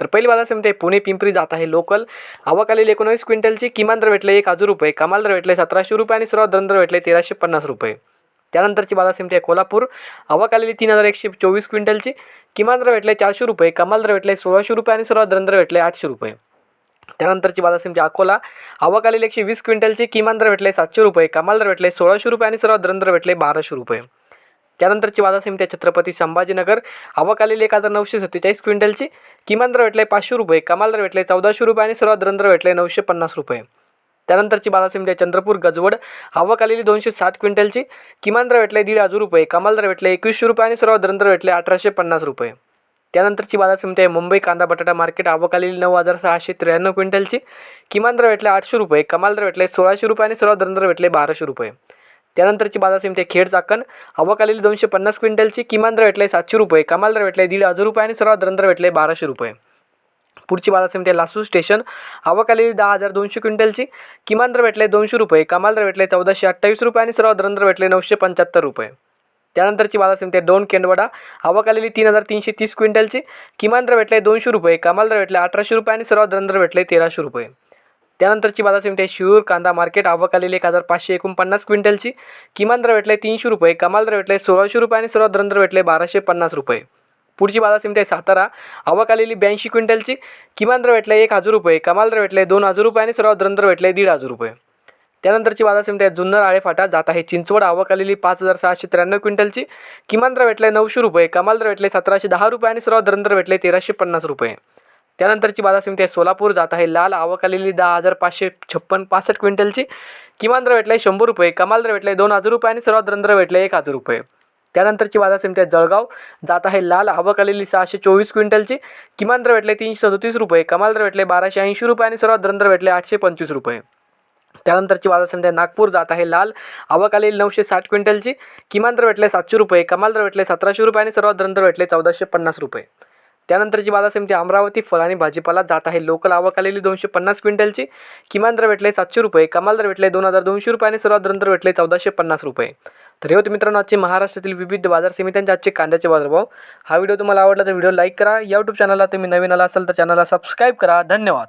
तर पहिली बाजार समिती आहे पुणे पिंपरी जात आहे लोकल. आवक आलेली एकोणावीस क्विंटलची किमान दर भेटले एक हजार रुपये कमाल दर भेटले सतराशे रुपये आणि सर्वात दर भेटले तेराशे पन्नास रुपये. त्यानंतरची बाजार समिती आहे कोल्हापूर. आवक आलेली तीन हजार एकशे चोवीस क्विंटलची किमान दर भेटले चारशे रुपये कमाल दर भेटले सोळाशे रुपये आणि सर्वात दर भेटले आठशे रुपये. त्यानंतरची बाजार समिती अकोला. आवक आलेली एकशे वीस क्विंटलची किमान दर भेटले सातशे रुपये कमाल दर भेटले सोळाशे रुपये आणि सर्वात दर भेटले बाराशे रुपये. त्यानंतरची बाजार समिती आहे छत्रपती संभाजीनगर. आवक आलेली एक हजार नऊशे सत्तेचाळीस क्विंटलची. किमान दर भेटले पाचशे रुपये कमाल दर भेटले चौदाशे रुपये आणि सर्वात दर भेटले नऊशे पन्नास रुपये. त्यानंतरची बाजार समिती आहे चंद्रपूर गजवड. आवक आलेली दोनशे सात क्विंटलची. किमान दर भेटले दीड हजार रुपये कमाल दर भेटले एकवीसशे रुपये आणि सर्वात दर भेटले अठराशे पन्नास रुपये. त्यानंतरची बाजार समिती आहे मुंबई कांदा बटाटा मार्केट. आवक आलेली नऊ हजार सहाशे त्र्याण्णव क्विंटलची. किमान दर भेटले आठशे रुपये कमाल दर भेटले सोळाशे रुपये आणि सर्वात दर भेटले बाराशे रुपये. त्यानंतरची बाजार समिती आहे खेड चाकण. आवक आलेली दोनशे पन्नास क्विंटलची किमान दर भेटले सातशे रुपये कमाल दर भेटले दीड हजार रुपये आणि सर्वात दर भेटले बाराशे रुपये. पुढची बाजार समिती आहे स्टेशन. आवक आलेली दहा हजार दोनशे क्विंटलची किमान दर भेटले दोनशे रुपये कमाल दर भेटले चौदाशे अठ्ठावीस रुपये आणि सर्वात दर भेटले नऊशे पंच्याहत्तर रुपये. त्यानंतरची बाजार समिती आहे दोन केंडवडा. आवक आलेली तीन हजार तीनशे तीस क्विंटलची किमान दर भेटले दोनशे रुपये कमाल दर भेटले अठराशे रुपये आणि सर्वात दर भेटले तेराशे रुपये. त्यानंतरची बाजार समिती आहे शिरूर कांदा मार्केट आवक आलेली एक हजार पाचशे एकोणपन्नास क्विंटलची. किमान दर भेटले तीनशे रुपये कमाल दर भेटले सोळाशे रुपये आणि सर्वात दर भेटले बाराशे पन्नास रुपये. पुढची बाजार समिती आहे सातारा आवक आलेली ब्याऐंशी क्विंटलची. किमान दर भेटले एक हजार रुपये कमाल दर भेटले दोन हजार रुपये आणि सर्वात दर भेटले दीड हजार रुपये. त्यानंतरची बाजार समिती आहे जुन्नर आळेफाटा जात आहे चिंचवड आवक आलेली पाच हजार सहाशे त्र्याण्णव क्विंटलची. किमान दर भेटले नऊशे रुपये कमाल दर भेटले सतराशे दहा रुपये आणि सर्वात दर भेटले तेराशे पन्नास रुपये. त्यानंतरची बाजार समिती आहे सोलापूर. जात आहे लाल आवक आलेली दहा हजार पाचशे छप्पन पासष्ट क्विंटलची. किमान दर भेटले शंभर रुपये कमाल दर भेटले दोन हजार रुपये आणि सर्वात दर भेटले एक हजार रुपये. त्यानंतरची बाजार समिती आहे जळगाव. जात आहे लाल आवक आलेली सहाशे चोवीस क्विंटलची. किमान दर भेटले तीनशे सदतीस रुपये कमाल दर भेटले बाराशे ऐंशी रुपये आणि सर्वात दर भेटले आठशे पंचवीस रुपये. त्यानंतरची बाजार समिती आहे नागपूर. जात आहे लाल आवक आलेली नऊशे साठ क्विंटलची. किमान दर भेटले सातशे रुपये कमाल दर भेटले सतराशे रुपये आणि सर्वात दर भेटले चौदाशे पन्नास रुपये. त्यानंतरची बाजार समिती अमरावती फळ आणि भाजीपाला जात आहे. लोकल आवक आलेली दोनशे पन्नास क्विंटलची. किमान दर भेटले सातशे रुपये. कमाल दर भेटले दोन हजार दोनशे रुपये आणि सर्वात दर भेटले चौदाशे पन्नास रुपये. तर हे होते मित्रांनो आजचे महाराष्ट्रातील विविध बाजार समित्यांचे आजचे कांद्याचे बाजारभाव. हा व्हिडिओ तुम्हाला आवडला तर व्हिडिओ लाईक करा. यूट्यूब चॅनलला तुम्ही नवीन आला असाल तर चॅनलला सबस्क्राईब करा. धन्यवाद.